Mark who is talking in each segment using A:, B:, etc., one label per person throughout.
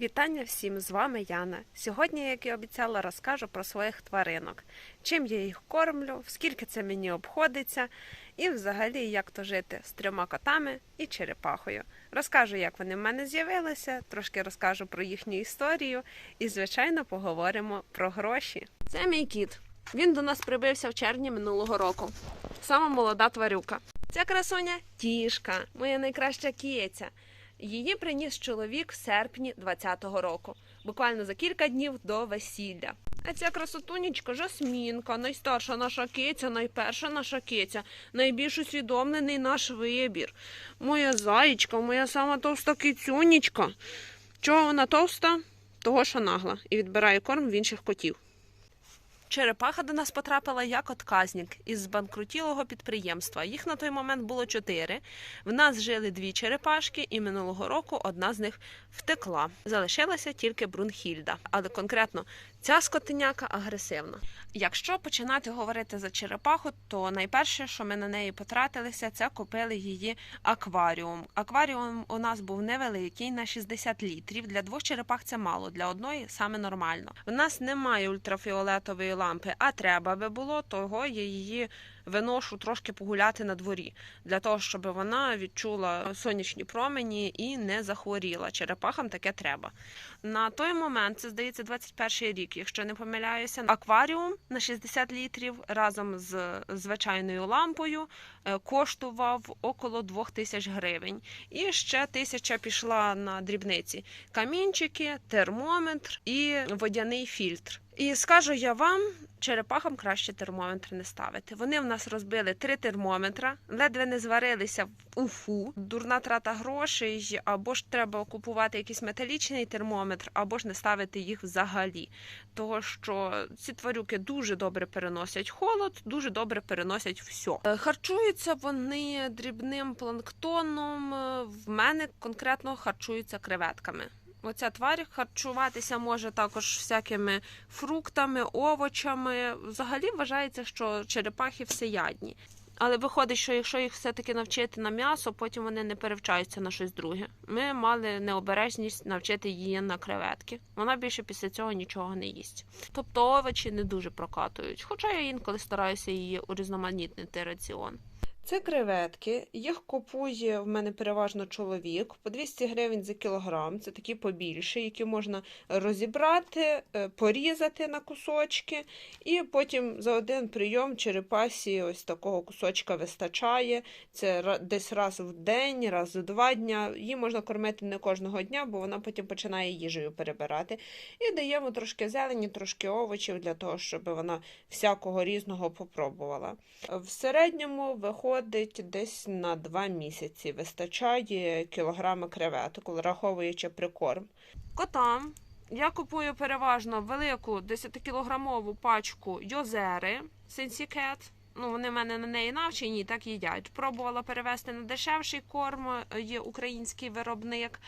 A: Вітання всім! З вами Яна. Сьогодні, як і обіцяла, розкажу про своїх тваринок, чим я їх кормлю, скільки це мені обходиться, і взагалі як то жити з трьома котами і черепахою. Розкажу, як вони в мене з'явилися, трошки розкажу про їхню історію і, звичайно, поговоримо про гроші. Це мій кіт. Він до нас прибився в червні минулого року. Сама молода тварюка. Ця красуня тішка, моя найкраща кієця. Її приніс чоловік в серпні 20-го року, буквально за кілька днів до весілля. А ця красотунечка Жасмінка, найстарша наша киця, найперша наша киця, найбільш усвідомлений наш вибір. Моя заєчка, моя сама товста кицюнечка. Чого вона товста? Того, що нагла, і відбирає корм в інших котів. Черепаха до нас потрапила як отказник із збанкрутілого підприємства. Їх на той момент було чотири. В нас жили дві черепашки, і минулого року одна з них втекла. Залишилася тільки Брунхільда. Але конкретно ця скотиняка агресивна. Якщо починати говорити за черепаху, то найперше, що ми на неї потратилися, це купили її акваріум. Акваріум у нас був невеликий на 60 літрів. Для двох черепах це мало, для одної саме нормально. В нас немає ультрафіолетової лампи, а треба би було, того я її виношу трошки погуляти на дворі, для того, щоб вона відчула сонячні промені і не захворіла. Черепахам таке треба. На той момент, це здається, 21 рік, якщо не помиляюся, акваріум на 60 літрів разом з звичайною лампою е, коштував около 2000 гривень. І ще тисяча пішла на дрібниці: камінчики, термометр і водяний фільтр. І скажу я вам, черепахам краще термометр не ставити. Вони в нас розбили три термометра, ледве не зварилися в уфу. Дурна трата грошей, або ж треба купувати якийсь металічний термометр, або ж не ставити їх взагалі. Того що ці тварюки дуже добре переносять холод, дуже добре переносять все. Харчуються вони дрібним планктоном. Е, В мене конкретно харчуються креветками. Оця тварь харчуватися може також всякими фруктами, овочами. Взагалі вважається, що черепахи всеядні. Але виходить, що якщо їх все-таки навчити на м'ясо, потім вони не перевчаються на щось друге. Ми мали необережність навчити її на креветки. Вона більше після цього нічого не їсть. Тобто овочі не дуже прокатують. Хоча я інколи стараюся її урізноманітнити раціон. Це креветки. Їх купує в мене переважно чоловік по 200 гривень за кілограм. Це такі побільші, які можна розібрати, е, порізати на кусочки, і потім за один прийом черепасі ось такого кусочка вистачає. Це десь раз в день, раз в два дня. Її можна кормити не кожного дня, бо вона потім починає їжею перебирати. І даємо трошки зелені, трошки овочів для того, щоб вона всякого різного попробувала. В середньому виходить десь на два місяці. Вистачає кілограми креветок, враховуючи прикорм. Котам я купую переважно велику 10-кілограмову пачку йозери Сенсікет. Ну, вони в мене на неї навчені, так їдять. Пробувала перевести на дешевший корм, е, є український виробник.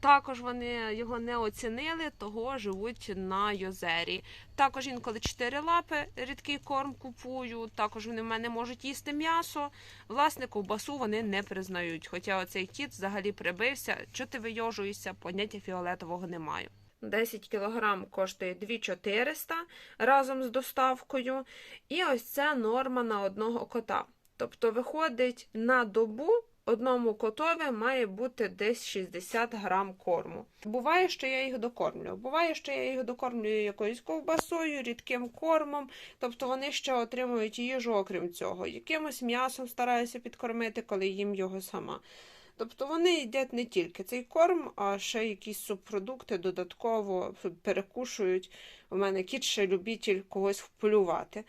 A: Також вони його не оцінили, того живуть на йозері. Також інколи чотири лапи рідкий корм купую. Також вони в мене можуть їсти м'ясо. Власне, ковбасу вони не признають. Хоча оцей кіт взагалі прибився. Чого ти вийожуєшся, поняття фіолетового не маю. 10 кг коштує 2400 разом з доставкою. І ось це норма на одного кота. Тобто, виходить на добу одному котові має бути десь 60 грам корму. Буває, що я їх докормлю. Буває, що я їх докормлюю якоюсь ковбасою, рідким кормом. Тобто вони ще отримують їжу, окрім цього. Якимось м'ясом стараюся підкормити, коли їм його сама. Тобто вони їдять не тільки цей корм, а ще якісь субпродукти додатково перекушують. У мене кіт ще любитель когось вполювати.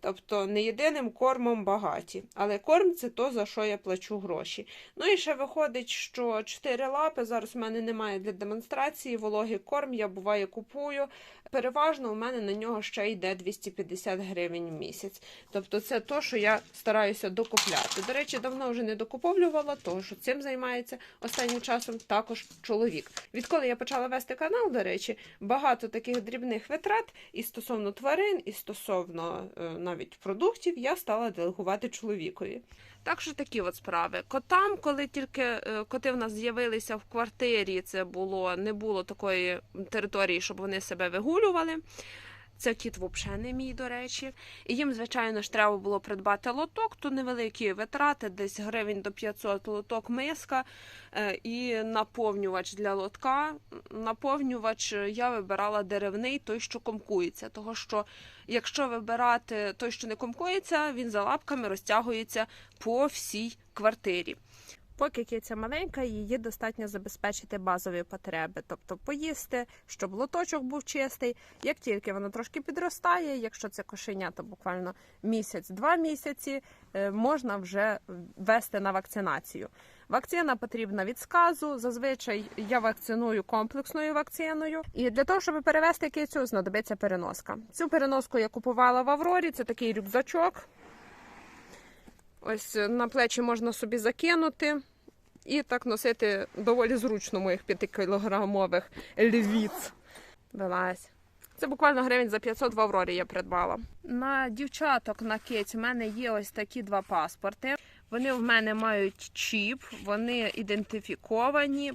A: Тобто не єдиним кормом багаті. Але корм це то, за що я плачу гроші. Ну і ще виходить, що 4 лапи зараз у мене немає для демонстрації. Вологий корм я буває купую. Переважно у мене на нього ще йде 250 гривень в місяць. Тобто це то, що я стараюся докупляти. До речі, давно вже не докуповлювала, тому що цим займається останнім часом також чоловік. Відколи я почала вести канал, до речі, багато таких дрібних витрат і стосовно тварин, і стосовно е, навіть продуктів я стала делегувати чоловікові. Так що такі от справи. Котам, коли тільки е, коти в нас з'явилися в квартирі, це було не було такої території, щоб вони себе вигулювали. Це кіт взагалі не мій, до речі. І їм, звичайно ж, треба було придбати лоток, то невеликі витрати, десь гривень до 500 лоток миска е, і наповнювач для лотка. Наповнювач е, я вибирала деревний, той, що комкується. Того що якщо вибирати той, що не комкується, він за лапками розтягується по всій квартирі. Поки киця маленька, її достатньо забезпечити базові потреби, тобто поїсти, щоб лоточок був чистий. Як тільки вона трошки підростає, якщо це кошеня, то буквально місяць-два місяці е, можна вже вести на вакцинацію. Вакцина потрібна від сказу. Зазвичай я вакциную комплексною вакциною. І для того, щоб перевести кицю, знадобиться переноска. Цю переноску я купувала в Аврорі. Це такий рюкзачок. Ось е, на плечі можна собі закинути і так носити доволі зручно моїх 5-кілограмових львіц. Вилазь. Це буквально гривень за 500 в Аврорі я придбала. На дівчаток на киць в мене є ось такі два паспорти. Вони в мене мають чіп, вони ідентифіковані.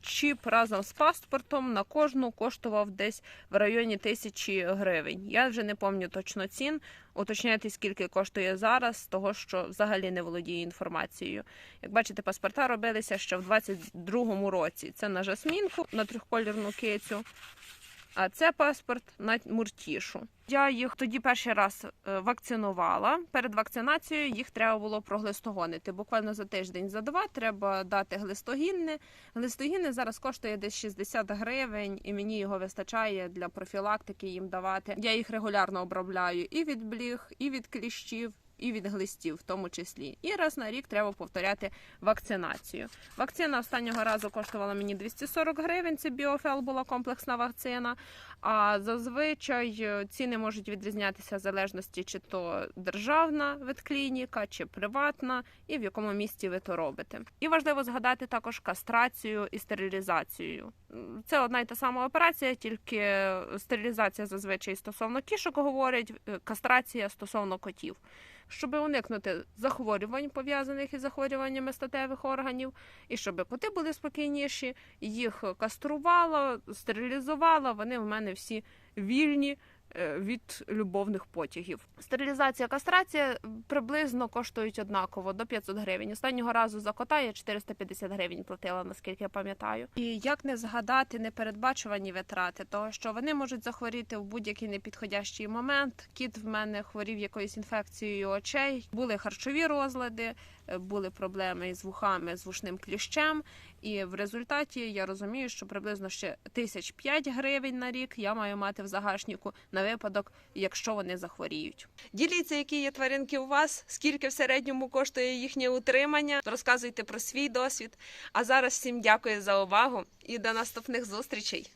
A: Чіп разом з паспортом на кожну коштував десь в районі тисячі гривень. Я вже не пам'ятаю точно цін. Уточняйте, скільки коштує зараз, того що взагалі не володію інформацією. Як бачите, паспорта робилися ще в 22-му році. Це на жасмінку, на трьохколірну кицю. А це паспорт на муртішу. Я їх тоді перший раз е, вакцинувала. Перед вакцинацією їх треба було проглистогонити. Буквально за тиждень за два треба дати глистогінне. Глистогінне зараз коштує десь 60 гривень, і мені його вистачає для профілактики їм давати. Я їх регулярно обробляю і від бліг, і від кліщів. І від глистів, в тому числі, і раз на рік треба повторяти вакцинацію. Вакцина останнього разу коштувала мені 240 гривень. Це біофел була комплексна вакцина. А зазвичай е, ціни можуть відрізнятися в залежності, чи то державна ветклініка, чи приватна, і в якому місті ви то робите. І важливо згадати також кастрацію і стерилізацію. Це одна й та сама операція, тільки стерилізація зазвичай стосовно кішок говорять, е, кастрація стосовно котів. Щоб уникнути захворювань, пов'язаних із захворюваннями статевих органів, і щоб коти були спокійніші, їх каструвала, стерилізувала. Вони в мене всі вільні від любовних потягів. Стерилізація, кастрація приблизно коштують однаково до 500 гривень. Останнього разу за кота я 450 гривень платила, наскільки я пам'ятаю. І як не згадати непередбачувані витрати, того що вони можуть захворіти в будь-який непідходящий момент. Кіт в мене хворів якоюсь інфекцією очей, були харчові розлади, е, були проблеми із вухами, з вушним кліщем. І в результаті я розумію, що приблизно ще тисяч п'ять гривень на рік я маю мати в загашнику на випадок, якщо вони захворіють. Діліться, які є тваринки у вас, скільки в середньому коштує їхнє утримання. Розказуйте про свій досвід. А зараз всім дякую за увагу і до наступних зустрічей.